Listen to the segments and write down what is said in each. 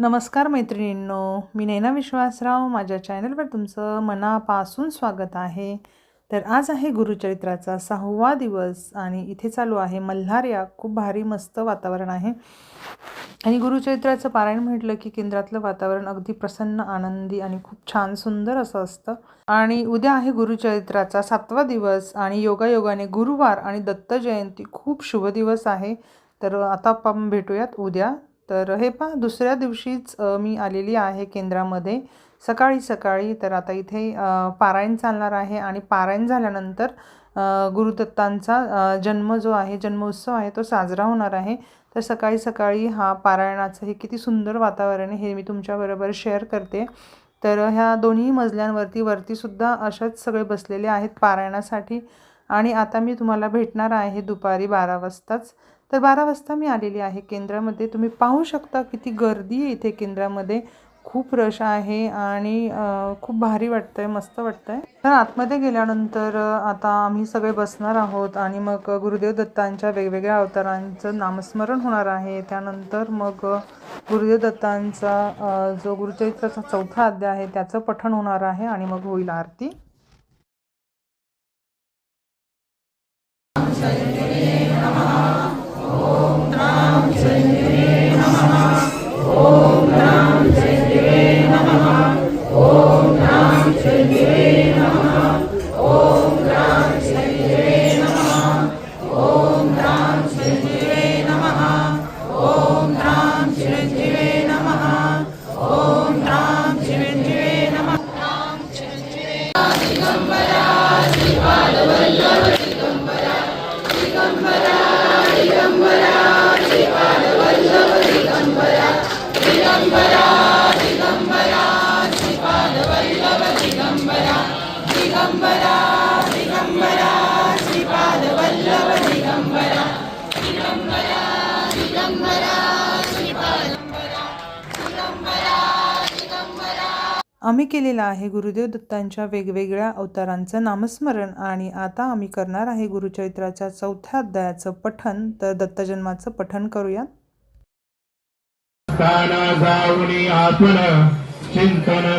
नमस्कार मैत्रिणींनो मी नैना विश्वासराव. माझ्या चॅनलवर तुमचं मनापासून स्वागत आहे. तर आज आहे गुरुचरित्राचा सहावा दिवस आणि इथे चालू आहे मल्हार या खूप भारी मस्त वातावरण आहे. आणि गुरुचरित्राचं पारायण म्हटलं की केंद्रातलं वातावरण अगदी प्रसन्न आनंदी आणि खूप छान सुंदर असं असतं. आणि उद्या आहे गुरुचरित्राचा सातवा दिवस आणि योगायोगाने गुरुवार आणि दत्त जयंती खूप शुभ दिवस आहे. तर आता आपण भेटूयात उद्या. तर हे पहा दुसऱ्या दिवशीच मी आलेली आहे केंद्रामध्ये. सकाळी सकाळी तर आता इथे पारायण चालणार आहे आणि पारायण झाल्यानंतर गुरुदत्तांचा जन्म जो आहे जन्मोत्सव आहे तो साजरा होणार आहे. तर सकाळी सकाळी हा पारायणाचं हे किती सुंदर वातावरण आहे हे मी तुमच्याबरोबर शेअर करते. तर ह्या दोन्ही मजल्यांवरती वरतीसुद्धा अशाच सगळे बसलेले आहेत पारायणासाठी. आणि आता मी तुम्हाला भेटणार आहे दुपारी बारा वाजताच. तर बारा वाजता मी आलेली आहे केंद्रामध्ये. तुम्ही पाहू शकता किती गर्दी आहे इथे केंद्रामध्ये. खूप रश आहे आणि खूप भारी वाटतंय मस्त वाटतंय. तर आतमध्ये गेल्यानंतर आता आम्ही सगळे बसणार आहोत आणि मग गुरुदेव दत्तांच्या वेगवेगळ्या अवतारांचं नामस्मरण होणार आहे. त्यानंतर मग गुरुदेव दत्तांचा जो गुरुचरित्राचा चौथा अध्याय आहे त्याचं पठण होणार आहे आणि मग होईल आरती. आम्ही केलेलं आहे गुरुदेव दत्तांच्या वेगवेगळ्या अवतारांचं नामस्मरण आणि आता आम्ही करणार आहे गुरुचरित्राच्या चौथ्या अध्यायाचं पठण. तर दत्तजन्माचं पठण करूयात. स्थाना जाऊनी आपण चिंतन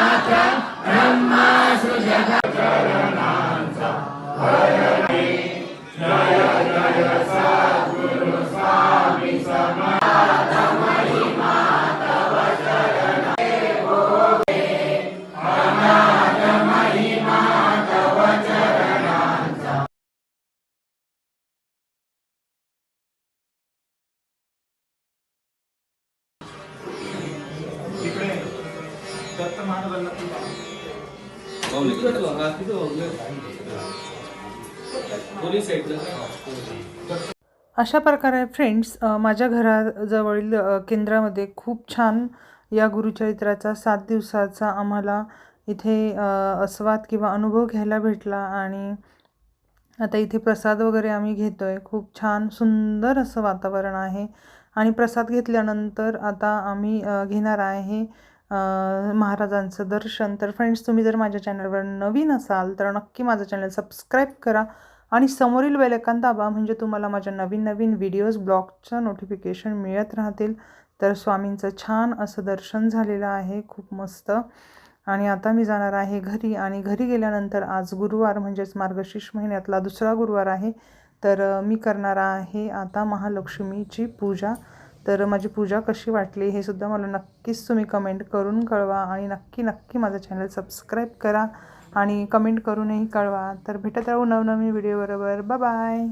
अशा प्रकारे फ्रेंड्स माझ्या घराजवळील केंद्रामध्ये खूप छान या गुरुचरित्राचा सात दिवसाचा आम्हाला इथे अस्वाद आस्वाद किंवा अनुभव घ्यायला भेटला आणि आता इथे प्रसाद वगैरे आम्ही घेतो आहे खूप छान सुंदर असं वातावरण आहे. आणि प्रसाद घेतल्यानंतर आता आम्ही घेणार आहे महाराजांचं दर्शन. तर फ्रेंड्स तुम्ही जर माझ्या चॅनलवर नवीन असाल तर नक्की माझं चॅनल सबस्क्राईब करा. आणि समोरील बेलैकन दाबा म्हणजे तुम्हाला माझ्या नवीन नवीन व्हिडिओज ब्लॉगचं नोटिफिकेशन मिळत राहतील. तर स्वामींचं छान असं दर्शन झालेलं आहे खूप मस्त. आणि आता मी जाणार आहे घरी. आणि घरी गेल्यानंतर आज गुरुवार म्हणजेच मार्गशीर्ष महिन्यातला दुसरा गुरुवार आहे. तर मी करणार आहे आता महालक्ष्मीची पूजा. तर माझी पूजा कशी वाटली हे सुद्धा मला नक्कीच तुम्ही कमेंट करून कळवा आणि नक्की नक्की माझं चॅनल सबस्क्राईब करा आणि कमेंट करूनही कळवा. तर भेटत राहू नवनवीन व्हिडिओ बरोबर. बाय